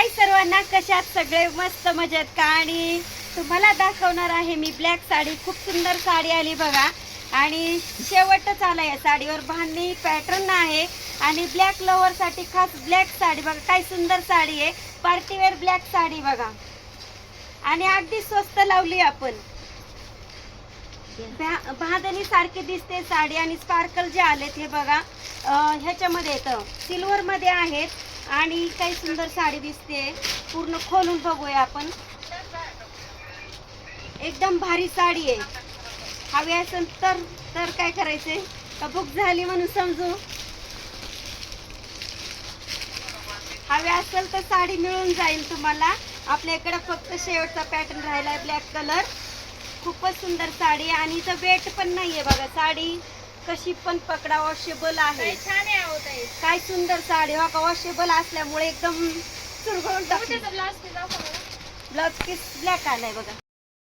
हाय सर्वांना कशात सगळे मस्त मजेत का? आणि तुम्हाला दाखवणार आहे मी ब्लॅक साडी. खूप सुंदर साडी आली बघा. आणि शेवटच आला या साडीवर. बांधणी पॅटर्न आहे. आणि ब्लॅक लोवरसाठी खास ब्लॅक साडी बघा. काय सुंदर साडी आहे. पार्टीवेअर ब्लॅक साडी बघा. आणि अगदी स्वस्त लावली आपण. भा- भादनी सारखी दिसते साडी. आणि स्पार्कल जे आलेत हे बघा. ह्याच्यामध्ये येतं. सिल्वरमध्ये आहेत. आणि काही सुंदर साडी दिसते. पूर्ण खोलून बघूया आपण. एकदम भारी साडी आहे. हवी असेल तर तर काय करायचंय का बुक झाली म्हणून समजू? हवी असेल तर साडी मिळून जाईल तुम्हाला. आपल्या इकडं फक्त शेवटचा पॅटर्न राहिला आहे ब्लॅक कलर खूपच सुंदर साडी आहे आणि इथं वेट पण नाही आहे बघा साडी. कशी पण पकडा वॉशेबल आहे. छान आहे ताई. काय सुंदर साडी हो का? वॉशेबल असल्यामुळे एकदम चुरगळून टाकली. ब्लाउज पीस ब्लॅक आलाय बघा.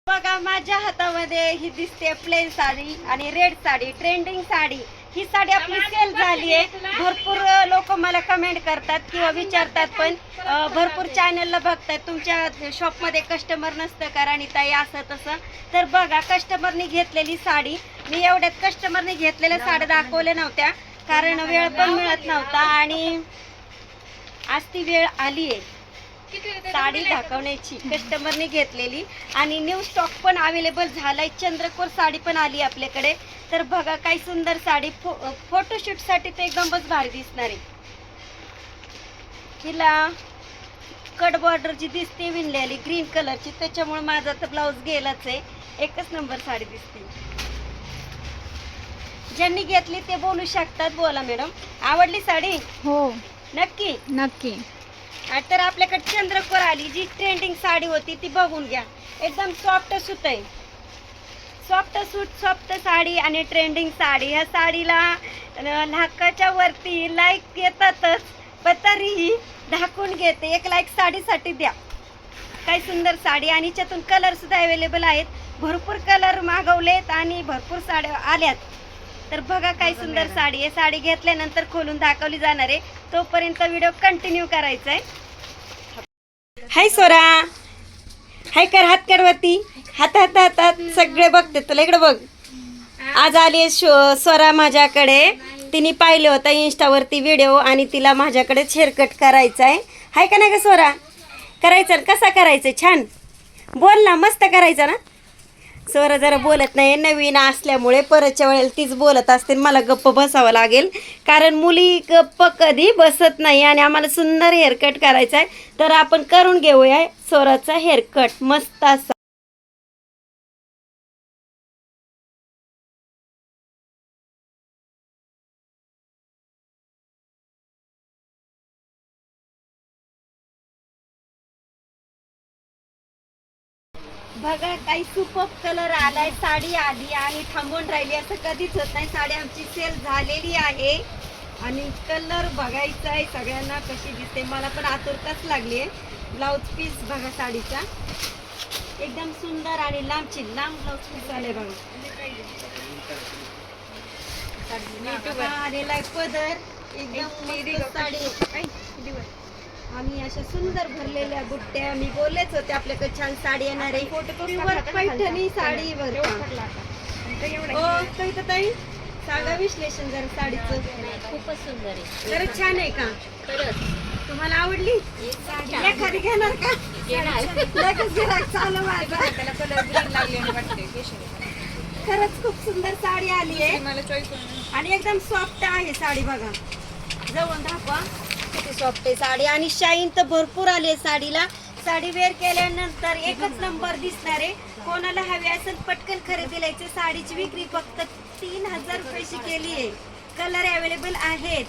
बघा माझ्या हातामध्ये ही दिसते प्लेन साडी आणि रेड साडी ट्रेंडिंग साडी. ही साडी आपली सेल झाली आहे भरपूर लोक मला कमेंट करतात किंवा विचारतात पण भरपूर चॅनलला बघतात तुमच्या शॉपमध्ये कस्टमर नसतं का आणि ताई असं तसं. तर बघा कस्टमरनी घेतलेली साडी मी एवढ्यात कस्टमरने घेतलेल्या साड्या दाखवल्या नव्हत्या कारण वेळ पण मिळत नव्हता आणि आज ती वेळ आली आहे. साडी? दाखवण्याची कस्टमरने घेतलेली आणि न्यू स्टॉक पण अवेलेबल झालाय. चंद्रकोर साडी पण आली आपल्याकडे. तर बघा काय सुंदर साडी. फो फोटोशूटसाठी तर एकदमच भारी दिसणार आहे. हिला कट बॉर्डर जी दिसते विणलेली ग्रीन कलरची त्याच्यामुळे माझा तर ब्लाऊज गेलाच आहे. एकच नंबर साडी दिसते. ज्यांनी घेतली ते बोलू शकतात. बोला मॅडम. आवडली साडी? हो. नक्की? नक्की. तर आपल्याकडे चंद्रकोर आली जी ट्रेंडिंग साडी होती ती बघून घ्या. एकदम सॉफ्ट सूत आहे. सॉफ्ट सूट सॉफ्ट साडी आणि ट्रेंडिंग साडी. ह्या साडीला अ, लाखाच्या वरती लाईक येतातच पण तरीही ढाकून घेते. एक लाईक साडीसाठी द्या. काय सुंदर साडी. आणि याच्यातून कलर सुद्धा अवेलेबल आहेत. भरपूर कलर मागवलेत आणि भरपूर साड्या आल्यात. तर बघा काय सुंदर साडी आहे. साडी घेतल्यानंतर खोलून दाखवली जाणार आहे. तोपर्यंत व्हिडिओ कंटिन्यू करायचा आहे हाय सोरा. हाय कर हात कडवती हात हात हातात सगळे बघते. तुला इकडे बघ. आज आली शो स्वरा माझ्याकडे. तिने पाहिलं होतं इंस्टावरती व्हिडिओ आणि तिला माझ्याकडे हेअरकट करायचा आहे हाय का नाही का स्वरा करायचं कसा करायचं छान. बोल ना मस्त करायचा ना? सर जरा बोलत नाही नवीन असल्यामुळे परतच्या वेळेला तीच बोलत असते मला गप्प बसावं लागेल. कारण मुली गप्प कधी बसत नाही आणि आम्हाला सुंदर हेअरकट करायचा आहे तर आपण करून घेऊया स्वराचा हेअरकट मस्त असा. बघा काही सुपअप कलर आलाय साडी आली आणि थांबून राहिली. असं कधीच होत नाही. साडी आमची सेल झालेली आहे. आणि कलर बघायचा आहे. सगळ्यांना कशी दिसते. मला पण आतुरताच लागली आहे. ब्लाऊज पीस बघा साडीचा. एकदम सुंदर आणि लांबची लांब ब्लाऊज पीस आले बघा. आलेला आहे पदर. एकदम साडी. आम्ही अशा सुंदर भरलेल्या बुट्ट्या मी बोललेच होते आपल्याकडे छान साडी येणार आहे. प्युअर पैठणी साडी वर कविता ताई सांगा विश्लेषण जरा साडीचं. खूपच सुंदर आहे. खरंच छान आहे का? खरंच. तुम्हाला आवडली? एखादी घेणार का? चालू वाटते खरंच खूप सुंदर साडी आली आहे. आणि एकदम सॉफ्ट आहे साडी बघा. जवळ दाखवा. किती सॉफ्ट आहे साडी. आणि शाईन तर भरपूर आली आहे साडीला. साडी वेअर केल्यानंतर एकच नंबर दिसणार आहे. कोणाला हवी असेल पटकन खरेदीला यायची साडीची विक्री फक्त तीन हजार रुपयाची केली आहे. कलर अवेलेबल आहेत.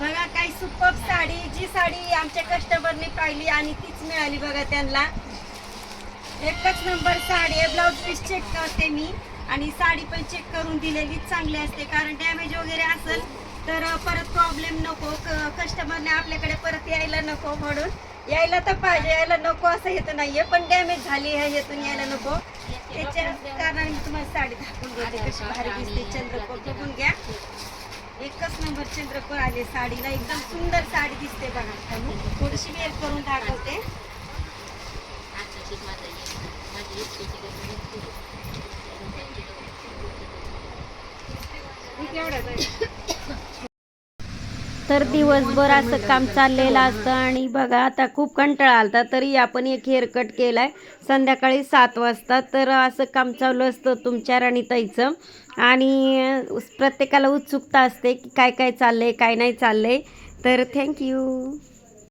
बघा काही सुपर साडी. जी साडी आमच्या कस्टमरने पाहिली आणि तीच मिळाली बघा त्यांना. एकच नंबर साडी आहे. ब्लाऊज पीस चेक करते मी. आणि साडी पण चेक करून दिलेली. चांगली असते. कारण डॅमेज वगैरे असेल तर परत प्रॉब्लेम नको. कस्टमरने आपल्याकडे परत यायला नको म्हणून. यायला तर पाहिजे यायला नको असं येतं नाहीये पण डॅमेज झाली आहे येथून यायला नको. त्याच्या कारणाने मी तुम्हाला साडी दाखवून देते कशी भारी दिसते. चंद्रकोर बघून घ्या. एकच नंबर चंद्रकोर आले साडीला. एकदम सुंदर साडी दिसते बघा. थोडीशी वेअर करून दाखवते. तर दिवसभर असं काम चाललेलं असतं आणि बघा आता खूप कंटाळा आलता तरी आपण एक हेअरकट केलाय. संध्याकाळी सात वाजता तर असं काम चालू असतं तुमच्या राणीताईचं. आणि प्रत्येकाला उत्सुकता असते की काय काय चाललंय काय नाही चाललंय. तर थँक्यू